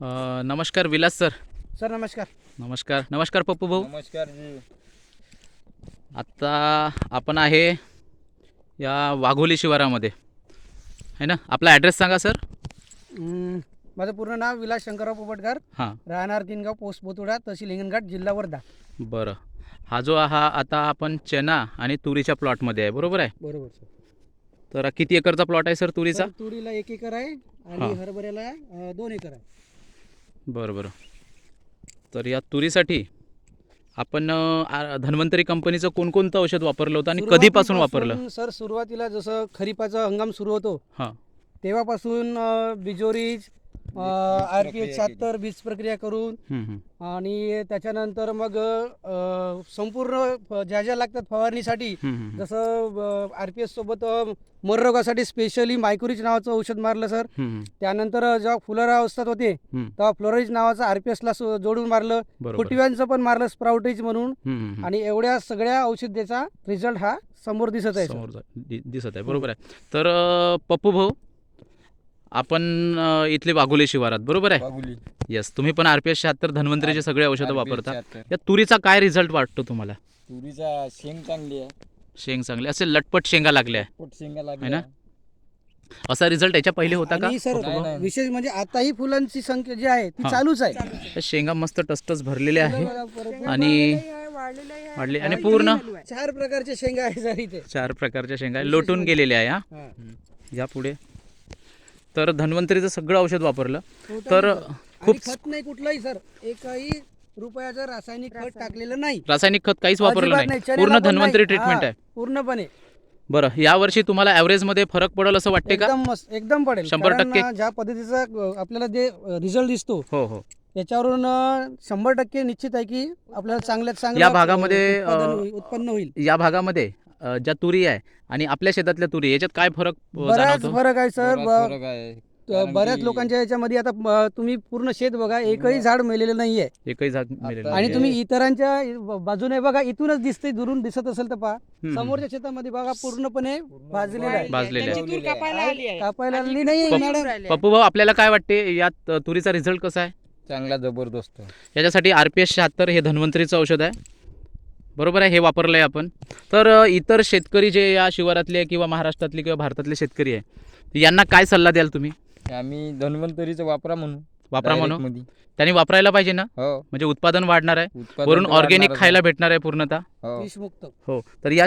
अ, नमस्कार Vilas sir. Sir नमस्कार. नमस्कार. नमस्कार पप्पू भाऊ. नमस्कार जी. आत्ता आपण आहे या वाघोली शिवारामध्ये. आहे ना? आपला ॲड्रेस सांगा सर माझं पूर्ण नाव विलास शंकरराव पोपटकर हां. राहणार तीनगाव पोस्ट बोतुडा तहसील हिंगणघाट जिल्हा वर्धा. बरं. हा जो हा आता आपण चना आणि तुरीच्या प्लॉटमध्ये आहे बरोबर आहे? बरोबर सर. तर किती एकरचा प्लॉट आहे सर तुरीचा? तुरीला एक एकर आहे. आणि हरभऱ्याला दोन एकर आहे. बरं बरं. तर या तुरीसाठी आपण धन्वंतरी कंपनीचं कोणकोणतं औषध वापरलं होतं आणि कधीपासून वापरलं? सर सुरुवातीला जसं खरीपाचा हंगाम सुरू होतो हां. तेव्हापासून बिजोरीज आर पी एच शहात्तर बीज प्रक्रिया करून. आणि त्याच्यानंतर मग संपूर्ण ज्या ज्या लागतात फवारणीसाठी. जसं आर पी एस सोबत मररोगासाठी स्पेशली मायक्रोरिच नावाचं औषध मारलं सर. त्यानंतर जेव्हा फुलरा अवस्थेत होते. तेव्हा फ्लोरेज नावाचं आर पी एसला जोडून मारलं फुटव्यांचं पण मारलं स्प्राउटेज म्हणून. आणि एवढ्या सगळ्या औषधाचा रिझल्ट हा समोर दिसत आहे. समोर दिसत आहे बरोबर आहे तर पप्पू भाऊ आपण अ, इथले वाघोली शिवारात बरोबर आहे? बागुली येस तुम्ही पण आर पी एस शहात्तर धन्वंतरीचे सगळे औषधं वापरता. 76. या तुरीचा काय रिझल्ट वाटतो तुम्हाला? तुरीचा शेंग चांगली आहे. शेंग चांगले असे लटपट शेंगा लागल्या. आहे. पोट शेंगा है लागली ना? असा रिझल्ट याच्या पहिले होता का? आणि सर नाही, नाही. विशेष म्हणजे आताही फुलांची संख्या जी आहे ती हा. चालूच आहे. शेंगा मस्त टसटस भरलेल्या आहे. आणि वाढले आणि पूर्ण? चार प्रकारचे शेंगा आहे सर इथे. चार प्रकारच्या शेंगा आहे. लोटून गेलेल्या आहे हा? हा. या पुढे. तर धन्वंतरीचं सगळं औषध वापरलं. Total तर खूप खत नाही कुठलाही सर. एकही रुपयाचं रासायनिक खत टाकलेलं नाही. रासायनिक खत काहीच वापरलं अजिबात नाही. पूर्ण पण नाही. धन्वंतरी ट्रीटमेंट हा, आहे. पूर्णपणे. बरं यावर्षी तुम्हाला ॲव्हरेजमध्ये फरक पडेल असं वाटते का? एकदम मस्त एकदम पडेल. शंभर कारण, टक्के? अं, ज्या पद्धतीचा अं, आपल्याला जे रिझल्ट दिसतो हो हो. याच्यावरून अं, शंभर टक्के निश्चित आहे की आपल्याला चांगल्यात चांगलं या भागामध्ये, उत्पादन अं, होईल- उत्पन्न होईल. या भागामध्ये ज्या तुरी आहे आणि आपल्या शेतातल्या तुरी याच्यात काय फरक बराच जाणवतो? फरक आहे सर. बराच ब- फरक आहे त- कारण बऱ्याच की लोकांच्या याच्यामध्ये आता तुम्ही पूर्ण शेत बघा एकही झाड मेलेलं नाहीये. एकही झाड आता आणि नाही. तुम्ही इतरांच्या बाजूने बघा इथूनच दिसते दुरून दिसत असेल तर पहा. समोरच्या शेतामध्ये बघा पूर्णपणे भाजलेलं आहे. भाजलेलं आहे. आहे. कापायला आलेली नाही मॅडम. पप्पू भाऊ आपल्याला काय वाटते यात अ, तुरीचा रिझल्ट कसा आहे? चांगला जबरदस्त. याच्यासाठी आर पी एस शहात्तर हे धन्वंतरीचं औषध आहे. बरोबर आहे हे वापरलं आहे आपण. तर इतर शेतकरी जे या शिवारातले किंवा महाराष्ट्रातले किंवा भारतातले शेतकरी आहे यांना काय सल्ला द्याल तुम्ही? आम्ही धन्वंतरीचं वापरा म्हणू वापरा म्हणून. त्यांनी वापरायला पाहिजे ना? हो. म्हणजे उत्पादन वाढणार आहे. वरून ऑर्गॅनिक खायला. भेटणार आहे पूर्णतः. हो. विषमुक्त. हो. तर या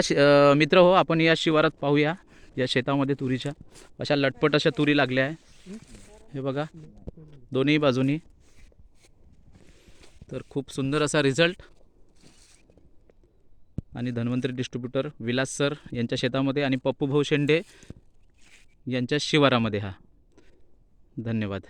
मित्र हो आपण या शिवारात पाहूया या शेतामध्ये तुरीच्या. अशा लटपट अशा तुरी लागल्या आहे. हे बघा दोन्ही बाजूनी. तर खूप सुंदर असा रिझल्ट आणि धन्वंतरी डिस्ट्रीब्युटर विलास सर यांच्या शेतामध्ये आणि पप्पू भाऊ शेंडे यांच्या शिवारामध्ये हा. धन्यवाद.